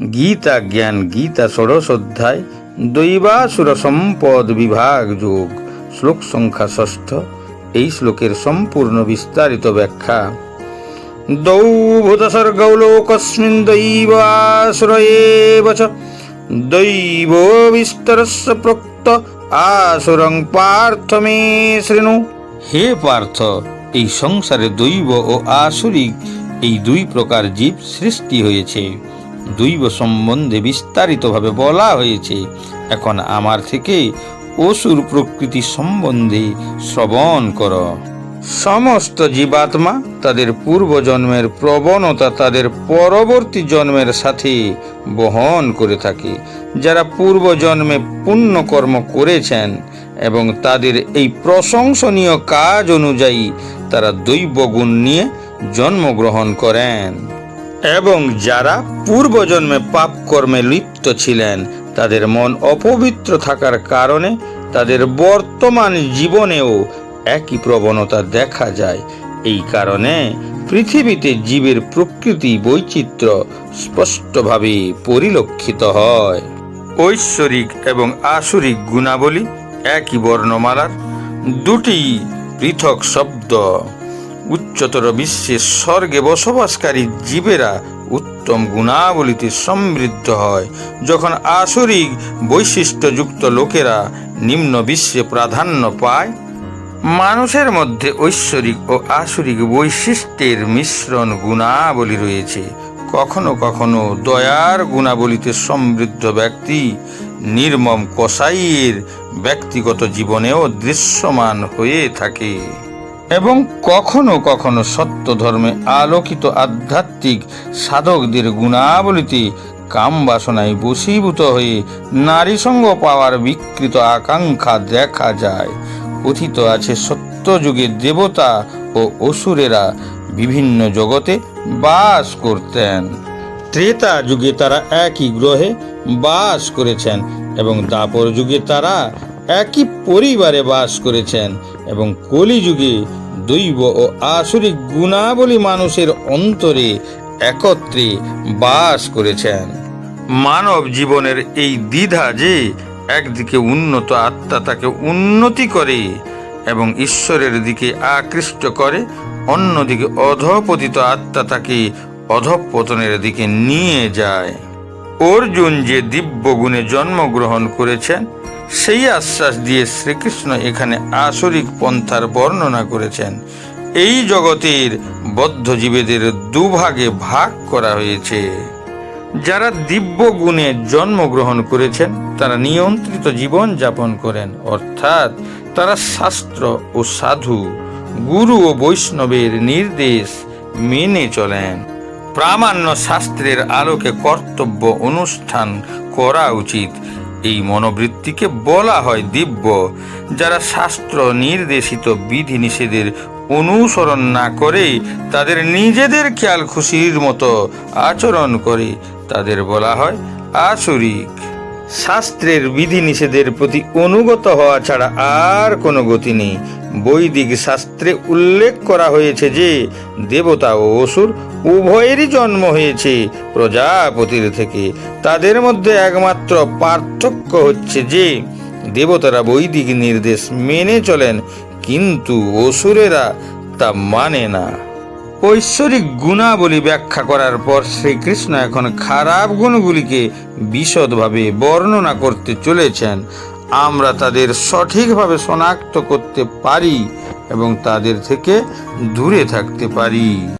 গীতা জ্ঞান, গীতা ষোড়শ দৈবাসুর সম্পদ বিভাগ যোগ, শ্লোক সংখ্যা ষষ্ঠ। এই শ্লোকের সম্পূর্ণ বিস্তারিত ব্যাখ্যা। দৌ লোকস্মিন আসুর এব চ দৈব বিস্তরস্য প্রক্ত আসুরং পার্থ মে শৃণু। হে পার্থ, এই সংসারে দৈব ও আসুরিক এই দুই প্রকার জীব সৃষ্টি হয়েছে। দৈব সম্বন্ধে বিস্তারিতভাবে বলা হয়েছে। এখন আমার থেকে অসুর প্রকৃতি সম্বন্ধে শ্রবণ কর। সমস্ত জীবাত্মা তাদের পূর্বজন্মের প্রবণতা, তাদের পরবর্তী জন্মের সাথে বহন করে থাকে। যারা পূর্বজন্মে পুণ্যকর্ম করেছেন এবং তাদের এই প্রশংসনীয় কাজ অনুযায়ী তারা দৈব গুণ নিয়ে জন্মগ্রহণ করেন। এবং যারা পূর্বজন্মে পাপ কর্মে লিপ্ত ছিলেন, তাদের মন অপবিত্র থাকার কারণে তাদের বর্তমান জীবনেও একই প্রবণতা দেখা যায়। এই কারণে পৃথিবীতে জীবের প্রকৃতি বৈচিত্র্য স্পষ্টভাবে পরিলক্ষিত হয়। ঐশ্বরিক এবং আসরিক গুণাবলী, একই বর্ণমালার, দুটি পৃথক শব্দ। উচ্চতর বিশ্বে স্বর্গে বসবাসকারী জীবেরা উত্তম গুণাবলীতে সমৃদ্ধ হয়। যখন আসরিক বৈশিষ্ট্যযুক্ত লোকেরা নিম্ন বিশ্বে প্রাধান্য পায়, মানুষের মধ্যে ঐশ্বরিক ও আসরিক বৈশিষ্ট্যের মিশ্রণ গুণাবলী রয়েছে। কখনো কখনো দয়ার গুণাবলীতে সমৃদ্ধ ব্যক্তি নির্মম কসাইয়ের ব্যক্তিগত জীবনেও দৃশ্যমান হয়ে থাকে। এবং কখনো কখনো সত্য ধর্মে আলোকিত আধ্যাত্মিক সাধকদের গুণাবলীতে কাম বাসনায় বশীভূত হয়ে নারী সঙ্গ পাওয়ার বিকৃত আকাঙ্ক্ষা দেখা যায়। কথিত আছে সত্য যুগে দেবতা ও অসুরেরা বিভিন্ন জগতে বাস করতেন। ত্রেতা যুগে তারা একই গ্রহে বাস করেছেন এবং দাপর যুগে তারা একই পরিবারে বাস করেছেন এবং কলিযুগে দৈব ও আসরিক গুণাবলী মানুষের অন্তরে একত্রে বাস করেছেন। মানব জীবনের এই দ্বিধা যে একদিকে উন্নত আত্মা তাকে উন্নতি করে এবং ঈশ্বরের দিকে আকৃষ্ট করে, অন্যদিকে অধপতিত আত্মা তাকে অধপতনের দিকে নিয়ে যায়। অর্জুন যে দিব্য গুণে জন্মগ্রহণ করেছেন সেই আশ্বাস দিয়ে শ্রীকৃষ্ণ এখানে আসরিক পন্থার বর্ণনা করেছেন। এই জগতের বদ্ধজীবেদের দুভাগে ভাগ করা হয়েছে। যারা দিব্য গুণে জন্মগ্রহণ করেছেন, তারা নিয়ন্ত্রিত জীবন যাপন করেন, অর্থাৎ তারা শাস্ত্র ও সাধু, গুরু ও বৈষ্ণবের নির্দেশ মেনে চলেন। প্রামাণ্য শাস্ত্রের আলোকে কর্তব্য অনুষ্ঠান করা উচিত। এই মনোবৃত্তিকে বলা হয় দিব্য, যারা শাস্ত্র নির্দেশিত বিধিনিষেধের অনুসরণ না করে তাদের নিজেদের খেয়াল খুশির মতো আচরণ করে, তাদের বলা হয় আসরিক। শাস্ত্রের বিধিনিষেধের প্রতি অনুগত হওয়া ছাড়া আর কোনো গতি নেই। বৈদিক শাস্ত্রে উল্লেখ করা হয়েছে যে দেবতা ও অসুর উভয়েরই জন্ম হয়েছে প্রজাপতির থেকে। তাদের মধ্যে একমাত্র পার্থক্য হচ্ছে যে দেবতারা বৈদিক নির্দেশ মেনে চলেন, কিন্তু অসুরেরা তা মানে না। ঐশ্বরিক গুণাবলী ব্যাখ্যা করার পর শ্রীকৃষ্ণ এখন খারাপ গুণগুলিকে বিশদভাবে বর্ণনা করতে চলেছেন। আমরা তাদের সঠিকভাবে শনাক্ত করতে পারি এবং তাদের থেকে দূরে থাকতে পারি।